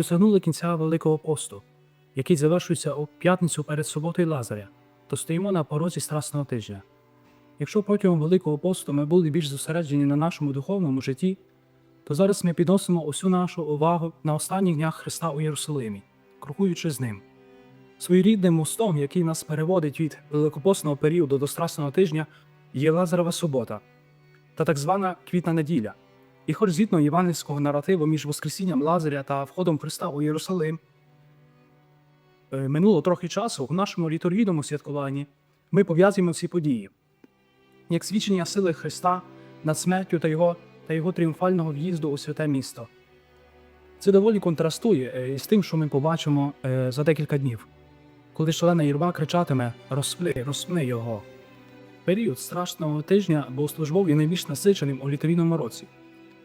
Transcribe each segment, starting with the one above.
досягнули кінця Великого посту, який завершується у п'ятницю перед суботою Лазаря, то стоїмо на порозі Страсного тижня. Якщо протягом Великого посту ми були більш зосереджені на нашому духовному житті, то зараз ми підносимо усю нашу увагу на останніх днях Христа у Єрусалимі, крокуючи з ним. Своєрідним мостом, який нас переводить від великопосного періоду до Страсного тижня, є Лазарова субота та так звана квітна неділя. І хоч згідно євангельського наративу між Воскресінням Лазаря та входом Христа у Єрусалим, е, минуло трохи часу у нашому літургійному святкуванні ми пов'язуємо ці події як свідчення сили Христа над смертю та його, та його тріумфального в'їзду у святе місто. Це доволі контрастує е, із тим, що ми побачимо е, за декілька днів, коли шалена юрба кричатиме Розпли, розпни його. Період страшного тижня богослужбов є найбільш насиченим у літургійному році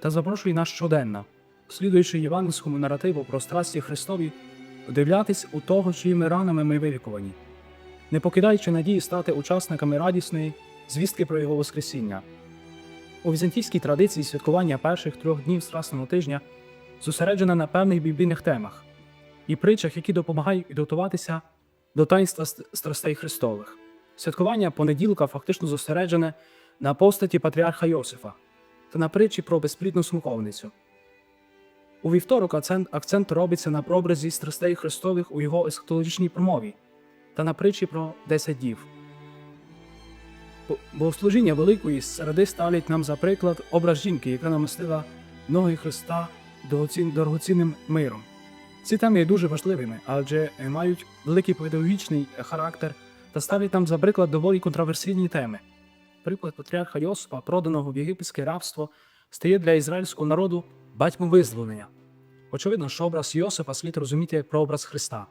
та запрошує нас щоденно, слідуючи євангельському наративу про страсті Христові, вдивлятись у того, чиїми ранами ми вилікувані, не покидаючи надії стати учасниками радісної звістки про його Воскресіння. У візантійській традиції святкування перших трьох днів Страсного тижня зосереджена на певних біблійних темах і притчах, які допомагають підготуватися до таїнства страстей Христових. Святкування понеділка фактично зосереджене на постаті патріарха Йосифа та на притчі про безплідну смоковницю. У вівторок акцент, акцент робиться на прообразі страстей Христових у його есхатологічній промові та на притчі про 10 дів. Богослужіння Великої середи ставлять нам за приклад образ жінки, яка намастила ноги Христа дорогоцінним миром. Ці теми є дуже важливими, адже мають великий педагогічний характер та ставлять нам за приклад доволі контроверсійні теми. Приклад патріарха Йосипа, проданого в єгипетське рабство, стає для ізраїльського народу батьком визволення. Очевидно, що образ Йосипа слід розуміти як прообраз Христа.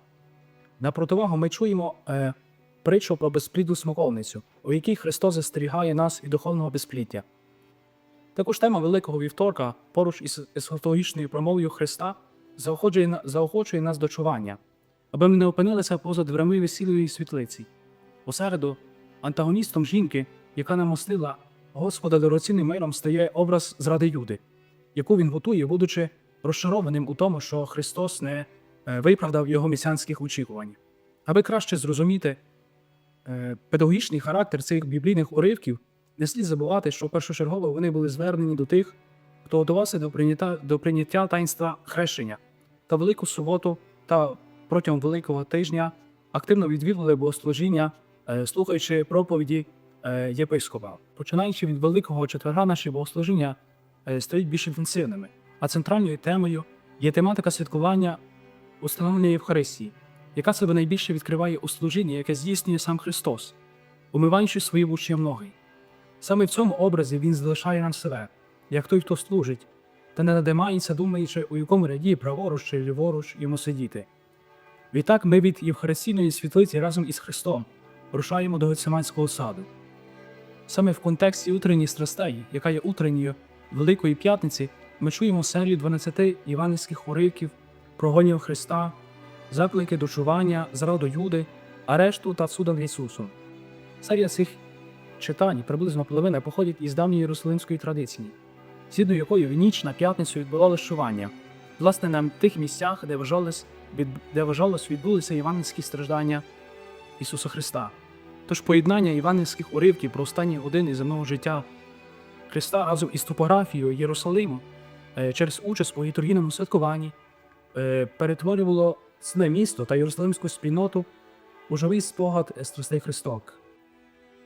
На противагу ми чуємо е, притчу про безплідну смоковницю, у якій Христос застерігає нас від духовного безпліття. Також тема Великого Вівторка поруч із есхатологічною промовою Христа заохочує, заохочує нас до чування, аби ми не опинилися поза дверми весілої світлиці. У середу антагоністом жінки, яка намостила Господа дорогоцінним миром, стає образ зради Юди, яку він готує, будучи розчарованим у тому, що Христос не е, виправдав його місіанських очікувань. Аби краще зрозуміти е, педагогічний характер цих біблійних уривків, не слід забувати, що першочергово вони були звернені до тих, хто готувався до прийняття, до прийняття таїнства хрещення та Велику суботу та протягом Великого тижня активно відвідували богослужіння, е, слухаючи проповіді єпископа. Починаючи від Великого четверга, наші богослужіння е, стають більш інтенсивними, а центральною темою є тематика святкування установлення Євхаристії, яка себе найбільше відкриває у служінні, яке здійснює сам Христос, умиваючи свої вучні ноги. Саме в цьому образі Він залишає нам себе, як той, хто служить, та не надимається, думаючи, у якому ряді праворуч чи ліворуч йому сидіти. Відтак ми від Євхаристійної світлиці разом із Христом рушаємо до Гециманського саду. Саме в контексті утренньої страстей, яка є утренньою Великої П'ятниці, ми чуємо серію 12 євангельських уривків про гонів Христа, заклики до чування, зраду Юди, арешту та суду над Ісусом. Серія цих читань приблизно половина походить із давньої єрусалимської традиції, згідно якої в ніч на п'ятницю відбувалося чування, власне, на тих місцях, де вважалось, від, де вважалось відбулися євангельські страждання Ісуса Христа. Тож поєднання євангельських уривків про останні години земного життя Христа разом із топографією Єрусалиму е, через участь у літургійному святкуванні е, перетворювало це місто та єрусалимську спільноту у живий спогад страстей Христок,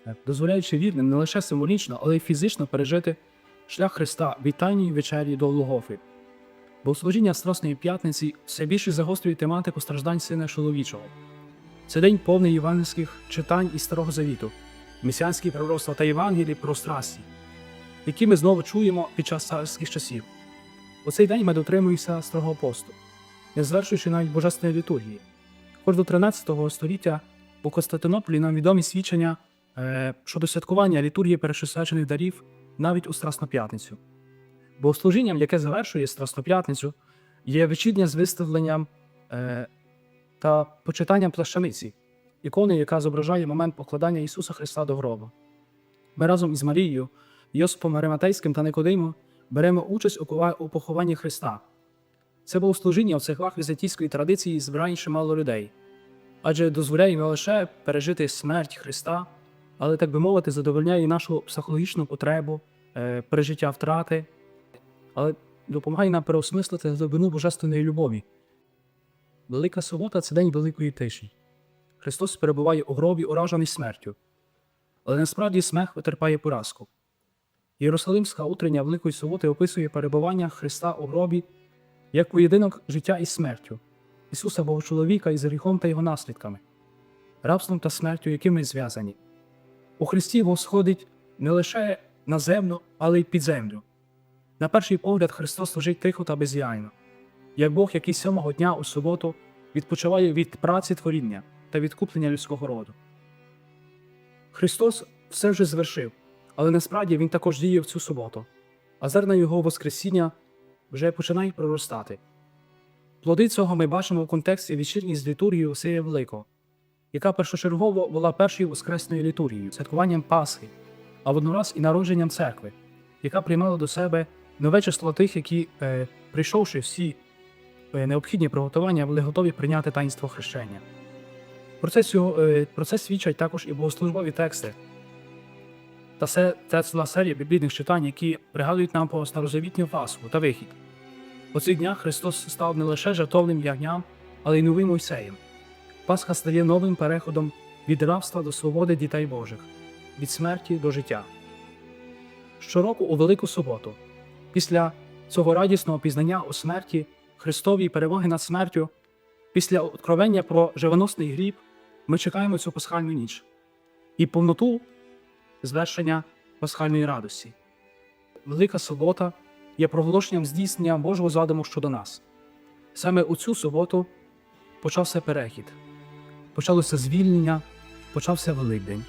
е, дозволяючи вірним не лише символічно, але й фізично пережити шлях Христа від вечері до Голгофи. Богослужіння Страсної п'ятниці все більше загострює тематику страждань Сина Чоловічого. Це день повний євангельських читань із Старого Завіту, месіанські пророцтва та Євангелії про страсті, які ми знову чуємо під час царських часів. У цей день ми дотримуємося строгого посту, не звершуючи навіть божественної літургії. Хоч до 13 століття у Константинополі нам відомі свідчення е, щодо святкування літургії перешосвячених дарів навіть у Страсну п'ятницю. Богослужінням, яке завершує Страсну п'ятницю, є вечірнє з виставленням е, та почитанням плащаниці, ікони, яка зображає момент покладання Ісуса Христа до гроба. Ми разом із Марією, Йосипом Ариматейським та Никодимом беремо участь у похованні Христа. Це богослужіння в церквах візантійської традиції збирає чимало людей, адже дозволяє не лише пережити смерть Христа, але, так би мовити, задовольняє нашу психологічну потребу, е, пережиття втрати, але допомагає нам переосмислити глибину божественної любові. Велика субота це день великої тиші. Христос перебуває у гробі, уражений смертю, але насправді смех витерпає поразку. Єрусалимська утрення Великої суботи описує перебування Христа у гробі як поєдинок життя із смертю, Ісуса Бога чоловіка із гріхом та його наслідками, рабством та смертю, якими зв'язані. У Христі Бог сходить не лише на землю, але й під землю. На перший погляд Христос служить тихо та бездіяльно, як Бог, який сьомого дня у суботу відпочиває від праці творіння та відкуплення людського роду. Христос все вже звершив, але насправді Він також діє в цю суботу, а зерна Його Воскресіння вже починають проростати. Плоди цього ми бачимо в контексті вечірньої з літургією Сирія Великого, яка першочергово була першою воскресною літургією, святкуванням Пасхи, а воднораз і народженням церкви, яка приймала до себе нове число тих, які, е, прийшовши всі необхідні приготування, були готові прийняти таїнство хрещення. Про це, е, про це свідчать також і богослужбові тексти. Та це, це ціла серія біблійних читань, які пригадують нам про старозавітню Пасху та вихід. У цих днях Христос став не лише жертовним ягням, але й новим Мойсеєм. Пасха стає новим переходом від рабства до свободи дітей Божих, від смерті до життя. Щороку у Велику суботу, після цього радісного пізнання у смерті, Христовій перемоги над смертю, після откровення про живоносний гріб, ми чекаємо цю пасхальну ніч і повноту звершення пасхальної радості. Велика субота є проголошенням здійснення Божого задуму щодо нас. Саме у цю суботу почався перехід, почалося звільнення, почався Великдень.